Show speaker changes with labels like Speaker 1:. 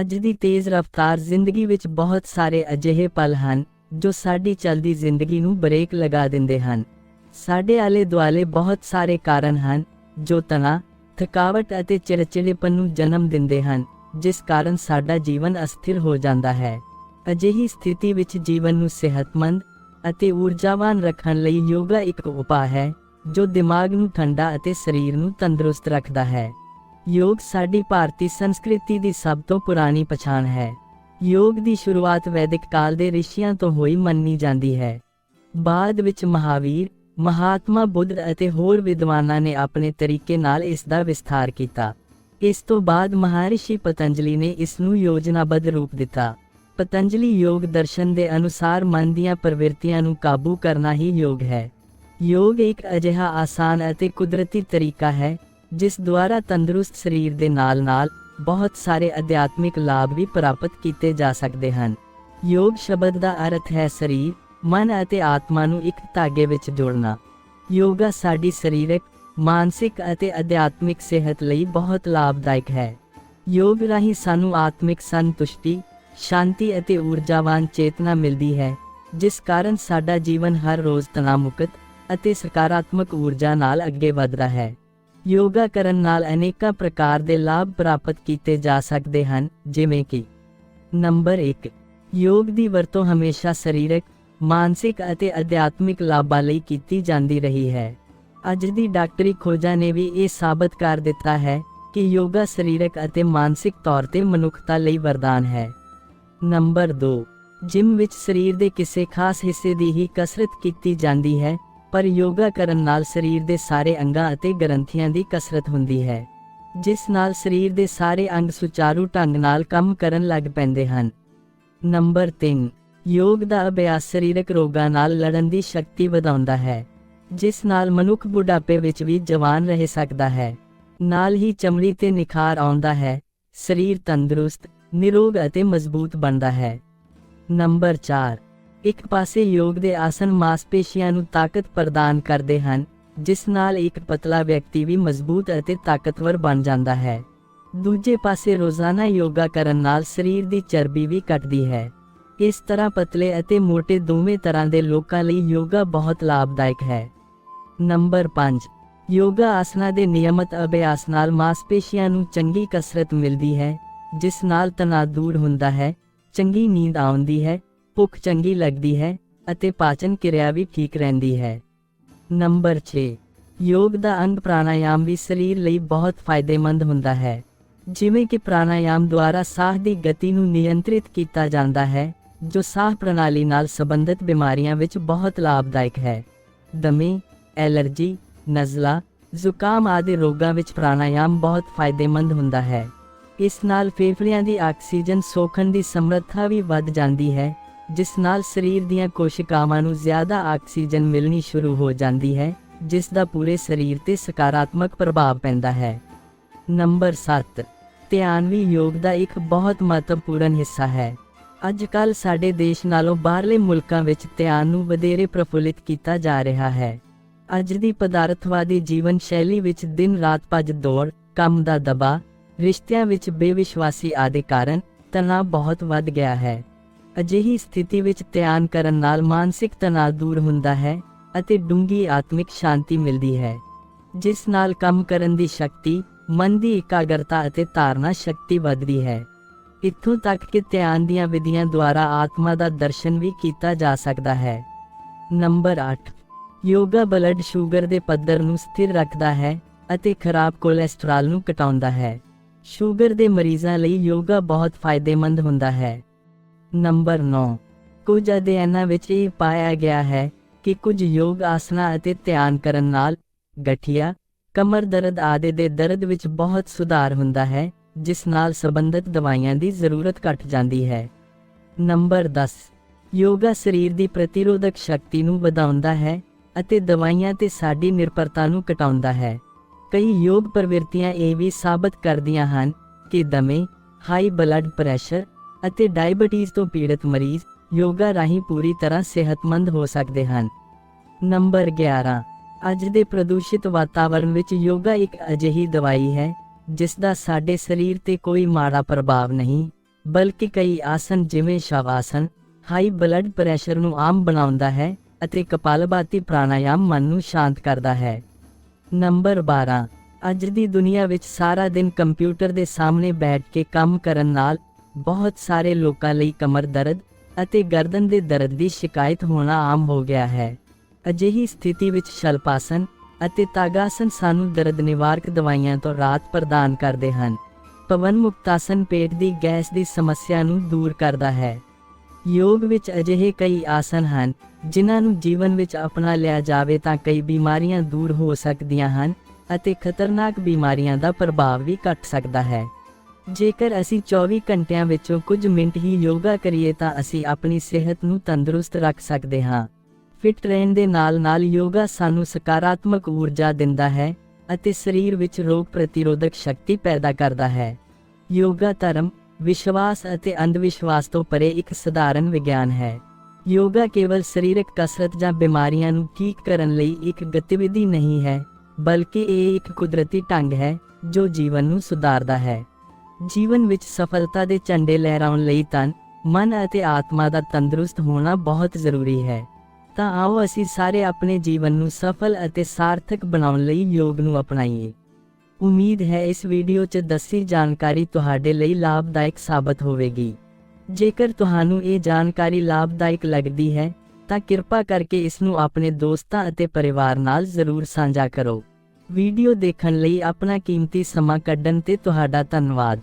Speaker 1: ਅੱਜ ਦੀ ਤੇਜ਼ ਰਫ਼ਤਾਰ ਜ਼ਿੰਦਗੀ ਵਿੱਚ ਬਹੁਤ ਸਾਰੇ ਅਜਿਹੇ ਪਲ ਹਨ, ਜੋ ਸਾਡੀ ਚਲਦੀ ਜ਼ਿੰਦਗੀ ਨੂੰ ਬ੍ਰੇਕ ਲਗਾ ਦਿੰਦੇ ਹਨ। ਸਾਡੇ ਆਲੇ ਦੁਆਲੇ ਬਹੁਤ ਸਾਰੇ ਕਾਰਨ ਹਨ, ਜੋ ਤਣਾਅ, ਥਕਾਵਟ ਅਤੇ ਚਿੜਚਿੜੇਪਨ ਨੂੰ ਜਨਮ ਦਿੰਦੇ ਹਨ, ਜਿਸ ਕਾਰਨ ਸਾਡਾ ਜੀਵਨ ਅਸਥਿਰ ਹੋ ਜਾਂਦਾ ਹੈ। ਅਜਿਹੀ ਸਥਿਤੀ ਵਿੱਚ ਜੀਵਨ ਨੂੰ ਸਿਹਤਮੰਦ ਅਤੇ ਊਰਜਾਵਾਨ ਰੱਖਣ ਲਈ ਯੋਗਾ ਇੱਕ ਉਪਾਅ ਹੈ, ਜੋ ਦਿਮਾਗ ਨੂੰ ਠੰਡਾ ਅਤੇ ਸਰੀਰ ਨੂੰ ਤੰਦਰੁਸਤ ਰੱਖਦਾ ਹੈ। ਯੋਗ ਸਾਡੀ ਭਾਰਤੀ ਸੰਸਕ੍ਰਿਤੀ ਦੀ ਸਭ ਤੋਂ ਪੁਰਾਣੀ ਪਛਾਣ ਹੈ। ਯੋਗ ਦੀ ਸ਼ੁਰੂਆਤ ਵੈਦਿਕ ਕਾਲ ਦੇ ਰਿਸ਼ੀਆਂ ਤੋਂ ਹੋਈ ਮੰਨੀ ਜਾਂਦੀ ਹੈ। ਬਾਅਦ ਵਿੱਚ ਮਹਾਵੀਰ, ਮਹਾਤਮਾ ਬੁੱਧ ਅਤੇ ਹੋਰ ਵਿਦਵਾਨਾਂ ਨੇ ਆਪਣੇ ਤਰੀਕੇ ਨਾਲ ਇਸ ਦਾ ਵਿਸਥਾਰ ਕੀਤਾ। ਇਸ ਤੋਂ ਬਾਅਦ ਮਹਾਰਿਸ਼ੀ ਪਤੰਜਲੀ ਨੇ ਇਸ ਨੂੰ ਯੋਜਨਾਬੱਧ ਰੂਪ ਦਿੱਤਾ। ਪਤੰਜਲੀ ਯੋਗ ਦਰਸ਼ਨ ਦੇ ਅਨੁਸਾਰ ਮਨ ਦੀਆਂ ਪ੍ਰਵਿਰਤੀਆਂ ਨੂੰ ਕਾਬੂ ਕਰਨਾ ਹੀ ਯੋਗ ਹੈ। ਯੋਗ ਇੱਕ ਅਜਿਹਾ ਆਸਾਨ ਅਤੇ ਕੁਦਰਤੀ ਤਰੀਕਾ ਹੈ ਜਿਸ ਦੁਆਰਾ ਤੰਦਰੁਸਤ ਸਰੀਰ ਦੇ ਨਾਲ-ਨਾਲ ਬਹੁਤ ਸਾਰੇ ਅਧਿਆਤਮਿਕ ਲਾਭ ਵੀ ਪ੍ਰਾਪਤ ਕੀਤੇ ਜਾ ਸਕਦੇ ਹਨ। ਯੋਗ ਸ਼ਬਦ ਦਾ ਅਰਥ ਹੈ ਸਰੀਰ, ਮਨ ਅਤੇ ਆਤਮਾ ਨੂੰ ਇੱਕ ਧਾਗੇ ਵਿੱਚ ਜੋੜਨਾ। ਯੋਗਾ ਸਾਡੀ ਸਰੀਰਕ, ਮਾਨਸਿਕ ਅਤੇ ਅਧਿਆਤਮਿਕ ਸਿਹਤ ਲਈ ਬਹੁਤ ਲਾਭਦਾਇਕ ਹੈ। ਯੋਗ ਰਾਹੀਂ ਸਾਨੂੰ ਆਤਮਿਕ ਸੰਤੁਸ਼ਟੀ, ਸ਼ਾਂਤੀ ਅਤੇ ਊਰਜਾਵਾਨ ਚੇਤਨਾ ਮਿਲਦੀ ਹੈ, ਜਿਸ ਕਾਰਨ ਸਾਡਾ ਜੀਵਨ ਹਰ ਰੋਜ਼ ਤਣਾਅ ਮੁਕਤ ਅਤੇ ਸਕਾਰਾਤਮਕ ਊਰਜਾ ਨਾਲ ਅੱਗੇ ਵਧਦਾ ਹੈ। ਯੋਗਾ ਕਰਨ ਨਾਲ ਅਨੇਕਾਂ ਪ੍ਰਕਾਰ ਦੇ ਲਾਭ ਪ੍ਰਾਪਤ ਕੀਤੇ ਜਾ ਸਕਦੇ ਹਨ, ਜਿਵੇਂ ਕਿ ਨੰਬਰ 1 ਯੋਗ ਦੀ ਵਰਤੋਂ ਹਮੇਸ਼ਾ ਸਰੀਰਕ, ਮਾਨਸਿਕ ਅਤੇ ਅਧਿਆਤਮਿਕ ਲਾਭਾਂ ਲਈ ਕੀਤੀ ਜਾਂਦੀ ਰਹੀ ਹੈ। ਅੱਜ ਦੀ ਡਾਕਟਰੀ ਖੋਜਾਂ ਨੇ ਵੀ ਇਹ ਸਾਬਤ ਕਰ ਦਿੱਤਾ ਹੈ ਕਿ ਯੋਗਾ ਸਰੀਰਕ ਅਤੇ ਮਾਨਸਿਕ ਤੌਰ ਤੇ ਮਨੁੱਖਤਾ ਲਈ ਵਰਦਾਨ ਹੈ। ਨੰਬਰ 2 ਜਿਮ ਵਿੱਚ ਸਰੀਰ ਦੇ ਕਿਸੇ ਖਾਸ ਹਿੱਸੇ ਦੀ ਹੀ ਕਸਰਤ ਕੀਤੀ ਜਾਂਦੀ ਹੈ ਪਰ ਯੋਗਾ ਕਰਨ ਨਾਲ ਸਰੀਰ ਦੇ ਸਾਰੇ ਅੰਗਾਂ ਅਤੇ ਗ੍ਰੰਥੀਆਂ ਦੀ ਕਸਰਤ ਹੁੰਦੀ ਹੈ, ਜਿਸ ਨਾਲ ਸਰੀਰ ਦੇ ਸਾਰੇ ਅੰਗ ਸੁਚਾਰੂ ਢੰਗ ਨਾਲ ਕੰਮ ਕਰਨ ਲੱਗ ਪੈਂਦੇ ਹਨ। ਨੰਬਰ 3 ਯੋਗ ਦਾ ਅਭਿਆਸ ਸਰੀਰਕ ਰੋਗਾਂ ਨਾਲ ਲੜਨ ਦੀ ਸ਼ਕਤੀ ਵਧਾਉਂਦਾ ਹੈ, ਜਿਸ ਨਾਲ ਮਨੁੱਖ ਬੁਢਾਪੇ ਵਿੱਚ ਵੀ ਜਵਾਨ ਰਹਿ ਸਕਦਾ ਹੈ। ਨਾਲ ਹੀ ਚਮੜੀ ਤੇ ਨਿਖਾਰ ਆਉਂਦਾ ਹੈ, ਸਰੀਰ ਤੰਦਰੁਸਤ, ਨਿਰੋਗ ਅਤੇ ਮਜ਼ਬੂਤ ਬਣਦਾ ਹੈ। ਨੰਬਰ 4 ਇੱਕ ਪਾਸੇ ਯੋਗ ਦੇ ਆਸਨ ਮਾਸਪੇਸ਼ੀਆਂ ਨੂੰ ਤਾਕਤ ਪ੍ਰਦਾਨ ਕਰਦੇ ਹਨ, ਜਿਸ ਨਾਲ ਇੱਕ ਪਤਲਾ ਵਿਅਕਤੀ ਵੀ ਮਜ਼ਬੂਤ ਅਤੇ ਤਾਕਤਵਰ ਬਣ ਜਾਂਦਾ ਹੈ। ਦੂਜੇ ਪਾਸੇ ਰੋਜ਼ਾਨਾ ਯੋਗਾ ਕਰਨ ਨਾਲ ਸਰੀਰ ਦੀ ਚਰਬੀ ਵੀ ਘਟਦੀ ਹੈ। ਇਸ ਤਰ੍ਹਾਂ ਪਤਲੇ ਅਤੇ ਮੋਟੇ ਦੋਵੇਂ ਤਰ੍ਹਾਂ ਦੇ ਲੋਕਾਂ ਲਈ ਯੋਗਾ ਬਹੁਤ ਲਾਭਦਾਇਕ ਹੈ। ਨੰਬਰ 5 ਯੋਗਾ ਆਸਨਾ ਦੇ ਨਿਯਮਤ ਅਭਿਆਸ ਨਾਲ ਮਾਸਪੇਸ਼ੀਆਂ ਨੂੰ ਚੰਗੀ ਕਸਰਤ ਮਿਲਦੀ ਹੈ, ਜਿਸ ਨਾਲ ਤਣਾਅ ਦੂਰ ਹੁੰਦਾ ਹੈ, ਚੰਗੀ ਨੀਂਦ ਆਉਂਦੀ ਹੈ ਭੁੱਖ ਚੰਗੀ ਲੱਗਦੀ ਹੈ ਅਤੇ ਪਾਚਨ ਕਿਰਿਆ ਵੀ ਠੀਕ ਰਹਿੰਦੀ ਹੈ। ਨੰਬਰ 6 ਯੋਗ ਦਾ ਅੰਗ ਪ੍ਰਾਣਾਯਾਮ ਵੀ ਸਰੀਰ ਲਈ ਬਹੁਤ ਫਾਇਦੇਮੰਦ ਹੁੰਦਾ ਹੈ। ਜਿਵੇਂ ਕਿ ਪ੍ਰਾਣਾਯਾਮ ਦੁਆਰਾ ਸਾਹ ਦੀ ਗਤੀ ਨੂੰ ਨਿਯੰਤਰਿਤ ਕੀਤਾ ਜਾਂਦਾ ਹੈ, ਜੋ ਸਾਹ ਪ੍ਰਣਾਲੀ ਨਾਲ ਸੰਬੰਧਿਤ ਬਿਮਾਰੀਆਂ ਵਿੱਚ ਬਹੁਤ ਲਾਭਦਾਇਕ ਹੈ। ਦਮੇ, ਐਲਰਜੀ, ਨਜ਼ਲਾ, ਜ਼ੁਕਾਮ ਆਦਿ ਰੋਗਾਂ ਵਿੱਚ ਪ੍ਰਾਣਾਯਾਮ ਬਹੁਤ ਫਾਇਦੇਮੰਦ ਹੁੰਦਾ ਹੈ। ਇਸ ਨਾਲ ਫੇਫੜਿਆਂ ਦੀ ਆਕਸੀਜਨ ਸੋਖਣ ਦੀ ਸਮਰੱਥਾ ਵੀ ਵੱਧ ਜਾਂਦੀ ਹੈ ਜਿਸ ਨਾਲ ਸਰੀਰ ਦੀਆਂ ਕੋਸ਼ਿਕਾਵਾਂ ਨੂੰ ਜ਼ਿਆਦਾ ਆਕਸੀਜਨ ਮਿਲਣੀ ਸ਼ੁਰੂ ਹੋ ਜਾਂਦੀ ਹੈ, ਜਿਸ ਦਾ ਪੂਰੇ ਸਰੀਰ ਤੇ ਸਕਾਰਾਤਮਕ ਪ੍ਰਭਾਵ ਪੈਂਦਾ ਹੈ। ਨੰਬਰ 7 ਧਿਆਨ ਵੀ ਯੋਗ ਦਾ ਇੱਕ ਬਹੁਤ ਮਹੱਤਵਪੂਰਨ ਹਿੱਸਾ ਹੈ। ਅੱਜ ਕੱਲ ਸਾਡੇ ਦੇਸ਼ ਨਾਲੋਂ ਬਾਹਰਲੇ ਮੁਲਕਾਂ ਵਿੱਚ ਧਿਆਨ ਨੂੰ ਵਧੇਰੇ ਪ੍ਰਫੁੱਲਿਤ ਕੀਤਾ ਜਾ ਰਿਹਾ ਹੈ। ਅੱਜ ਦੀ ਪਦਾਰਥਵਾਦੀ ਜੀਵਨ ਸ਼ੈਲੀ ਵਿੱਚ ਦਿਨ ਰਾਤ ਭੱਜ ਦੌੜ, ਕੰਮ ਦਾ ਦਬਾਅ, ਰਿਸ਼ਤਿਆਂ ਵਿੱਚ ਬੇਵਿਸ਼ਵਾਸੀ ਆਦਿ ਕਾਰਨ ਤਣਾਅ ਬਹੁਤ ਵੱਧ ਗਿਆ ਹੈ। ਅਜਿਹੀ ਸਥਿਤੀ ਵਿੱਚ ਧਿਆਨ ਕਰਨ ਨਾਲ ਮਾਨਸਿਕ ਤਣਾਅ ਦੂਰ ਹੁੰਦਾ ਹੈ ਅਤੇ ਡੂੰਗੀ ਆਤਮਿਕ ਸ਼ਾਂਤੀ ਮਿਲਦੀ ਹੈ, ਜਿਸ ਨਾਲ ਕੰਮ ਕਰਨ ਦੀ ਸ਼ਕਤੀ, ਮਨ ਦੀ ਇਕਾਗਰਤਾ ਅਤੇ ਧਾਰਨਾ ਸ਼ਕਤੀ ਵੱਧਦੀ ਹੈ। ਇੱਥੋਂ ਤੱਕ ਕਿ ਧਿਆਨ ਦੀਆਂ ਵਿਧੀਆਂ ਦੁਆਰਾ ਆਤਮਾ ਦਾ ਦਰਸ਼ਨ ਵੀ ਕੀਤਾ ਜਾ ਸਕਦਾ ਹੈ। ਨੰਬਰ 8 ਯੋਗਾ ਬਲੱਡ ਸ਼ੂਗਰ ਦੇ ਪੱਧਰ ਨੂੰ ਸਥਿਰ ਰੱਖਦਾ ਹੈ ਅਤੇ ਖਰਾਬ ਕੋਲੇਸਟ੍ਰੋਲ ਨੂੰ ਘਟਾਉਂਦਾ ਹੈ। ਸ਼ੂਗਰ ਦੇ ਮਰੀਜ਼ਾਂ ਲਈ ਯੋਗਾ ਬਹੁਤ ਫਾਇਦੇਮੰਦ ਹੁੰਦਾ ਹੈ। ਨੰਬਰ 9 ਕੁਝ ਅਧਿਐਨਾਂ ਵਿੱਚ ਇਹ ਪਾਇਆ ਗਿਆ ਹੈ ਕਿ ਕੁਝ ਯੋਗ ਆਸਨਾ ਅਤੇ ਧਿਆਨ ਕਰਨ ਨਾਲ ਗਠੀਆ, ਕਮਰ ਦਰਦ ਆਦਿ ਦੇ ਦਰਦ ਵਿੱਚ ਬਹੁਤ ਸੁਧਾਰ ਹੁੰਦਾ ਹੈ, ਜਿਸ ਨਾਲ ਸੰਬੰਧਿਤ ਦਵਾਈਆਂ ਦੀ ਜ਼ਰੂਰਤ ਘਟ ਜਾਂਦੀ ਹੈ। ਨੰਬਰ 10 ਯੋਗਾ ਸਰੀਰ ਦੀ ਪ੍ਰਤੀਰੋਧਕ ਸ਼ਕਤੀ ਨੂੰ ਵਧਾਉਂਦਾ ਹੈ ਅਤੇ ਦਵਾਈਆਂ ਤੇ ਸਾਡੀ ਨਿਰਭਰਤਾ ਨੂੰ ਘਟਾਉਂਦਾ ਹੈ। ਕਈ ਯੋਗ ਪ੍ਰਵਿਰਤੀਆਂ ਇਹ ਵੀ ਸਾਬਤ ਕਰਦੀਆਂ ਹਨ ਕਿ ਦਮੇ ਹਾਈ ਬਲੱਡ ਪ੍ਰੈਸ਼ਰ ਅਤੇ ਡਾਇਬੀਟੀਜ਼ ਤੋਂ ਪੀੜਤ ਮਰੀਜ਼ ਯੋਗਾ ਰਾਹੀਂ ਪੂਰੀ ਤਰ੍ਹਾਂ ਸਿਹਤਮੰਦ ਹੋ ਸਕਦੇ ਹਨ। ਨੰਬਰ 11 ਅੱਜ ਦੇ ਪ੍ਰਦੂਸ਼ਿਤ ਵਾਤਾਵਰਣ ਵਿੱਚ ਯੋਗਾ ਇੱਕ ਅਜਿਹੀ ਦਵਾਈ ਹੈ ਜਿਸ ਦਾ ਸਾਡੇ ਸਰੀਰ ਤੇ ਕੋਈ ਮਾੜਾ ਪ੍ਰਭਾਵ ਨਹੀਂ, ਬਲਕਿ ਕਈ ਆਸਨ ਜਿਵੇਂ ਸ਼ਵਾਸਨ ਹਾਈ ਬਲੱਡ ਪ੍ਰੈਸ਼ਰ ਨੂੰ ਆਮ ਬਣਾਉਂਦਾ ਹੈ ਅਤੇ ਕਪਾਲਭਾਤੀ ਪ੍ਰਾਣਾਯਾਮ ਮਨ ਨੂੰ ਸ਼ਾਂਤ ਕਰਦਾ ਹੈ। ਨੰਬਰ 12 ਅੱਜ ਦੀ ਦੁਨੀਆ ਵਿੱਚ ਸਾਰਾ ਦਿਨ ਕੰਪਿਊਟਰ ਦੇ ਸਾਹਮਣੇ ਬੈਠ ਕੇ ਕੰਮ ਕਰਨ ਨਾਲ ਬਹੁਤ ਸਾਰੇ ਲੋਕਾਂ ਲਈ ਕਮਰ ਦਰਦ ਅਤੇ ਗਰਦਨ ਦੇ ਦਰਦ ਦੀ ਸ਼ਿਕਾਇਤ ਹੋਣਾ ਆਮ ਹੋ ਗਿਆ ਹੈ। ਅਜਿਹੀ ਸਥਿਤੀ ਵਿੱਚ ਸ਼ਲਪਾਸਨ ਅਤੇ ਤਾਗਾਸਨ ਸਾਨੂੰ ਦਰਦ ਨਿਵਾਰਕ ਦਵਾਈਆਂ ਤੋਂ ਰਾਹਤ ਪ੍ਰਦਾਨ ਕਰਦੇ ਹਨ। ਪਵਨ ਮੁਕਤਾਸਨ ਪੇਟ ਦੀ ਗੈਸ ਦੀ ਸਮੱਸਿਆ ਨੂੰ ਦੂਰ ਕਰਦਾ ਹੈ। ਯੋਗ ਵਿੱਚ ਅਜਿਹੇ ਕਈ ਆਸਨ ਹਨ, ਜਿਨ੍ਹਾਂ ਨੂੰ ਜੀਵਨ ਵਿੱਚ ਅਪਣਾ ਲਿਆ ਜਾਵੇ ਤਾਂ ਕਈ ਬਿਮਾਰੀਆਂ ਦੂਰ ਹੋ ਸਕਦੀਆਂ ਹਨ ਅਤੇ ਖਤਰਨਾਕ ਬਿਮਾਰੀਆਂ ਦਾ ਪ੍ਰਭਾਵ ਵੀ ਘਟ ਸਕਦਾ ਹੈ। ਜੇਕਰ ਅਸੀਂ 24 ਘੰਟਿਆਂ ਵਿੱਚੋਂ ਕੁਝ ਮਿੰਟ ਹੀ ਯੋਗਾ ਕਰੀਏ ਤਾਂ ਅਸੀਂ ਆਪਣੀ ਸਿਹਤ ਨੂੰ ਤੰਦਰੁਸਤ ਰੱਖ ਸਕਦੇ ਹਾਂ। ਫਿਟ ਰਹਿਣ ਦੇ ਨਾਲ-ਨਾਲ ਯੋਗਾ ਸਾਨੂੰ ਸਕਾਰਾਤਮਕ ਊਰਜਾ ਦਿੰਦਾ ਹੈ ਅਤੇ ਸਰੀਰ ਵਿੱਚ ਰੋਗ ਪ੍ਰਤੀਰੋਧਕ ਸ਼ਕਤੀ ਪੈਦਾ ਕਰਦਾ ਹੈ। ਯੋਗਾ ਧਰਮ, ਵਿਸ਼ਵਾਸ ਅਤੇ ਅੰਧ ਵਿਸ਼ਵਾਸ ਤੋਂ ਪਰੇ ਇੱਕ ਸਧਾਰਨ ਵਿਗਿਆਨ ਹੈ। ਯੋਗਾ ਕੇਵਲ ਸਰੀਰਕ ਕਸਰਤ ਜਾਂ ਬਿਮਾਰੀਆਂ ਨੂੰ ਠੀਕ ਕਰਨ ਲਈ ਇੱਕ ਗਤੀਵਿਧੀ ਨਹੀਂ ਹੈ, ਬਲਕਿ ਇਹ ਇੱਕ ਕੁਦਰਤੀ ਢੰਗ ਹੈ ਜੋ ਜੀਵਨ ਨੂੰ ਸੁਧਾਰਦਾ ਹੈ। ਜੀਵਨ ਵਿੱਚ ਸਫਲਤਾ ਦੇ ਝੰਡੇ ਲਹਿਰਾਉਣ ਲਈ ਤਨ ਮਨ ਅਤੇ ਆਤਮਾ ਦਾ ਤੰਦਰੁਸਤ ਹੋਣਾ ਬਹੁਤ ਜ਼ਰੂਰੀ ਹੈ। ਤਾਂ ਆਓ ਅਸੀਂ ਸਾਰੇ ਆਪਣੇ ਜੀਵਨ ਨੂੰ ਸਫਲ ਅਤੇ ਸਾਰਥਕ ਬਣਾਉਣ ਲਈ ਯੋਗ ਨੂੰ ਅਪਣਾਈਏ। ਉਮੀਦ ਹੈ ਇਸ ਵੀਡੀਓ 'ਚ ਦੱਸੀ ਜਾਣਕਾਰੀ ਤੁਹਾਡੇ ਲਈ ਲਾਭਦਾਇਕ ਸਾਬਤ ਹੋਵੇਗੀ। ਜੇਕਰ ਤੁਹਾਨੂੰ ਇਹ ਜਾਣਕਾਰੀ ਲਾਭਦਾਇਕ ਲੱਗਦੀ ਹੈ, ਤਾਂ ਕਿਰਪਾ ਕਰਕੇ ਇਸ ਨੂੰ ਆਪਣੇ ਦੋਸਤਾਂ ਅਤੇ ਪਰਿਵਾਰ ਨਾਲ ਜ਼ਰੂਰ ਸਾਂਝਾ ਕਰੋ। ਵੀਡੀਓ ਦੇਖਣ ਲਈ ਆਪਣਾ ਕੀਮਤੀ ਸਮਾਂ ਕੱਢਣ ਤੇ ਤੁਹਾਡਾ ਧੰਨਵਾਦ।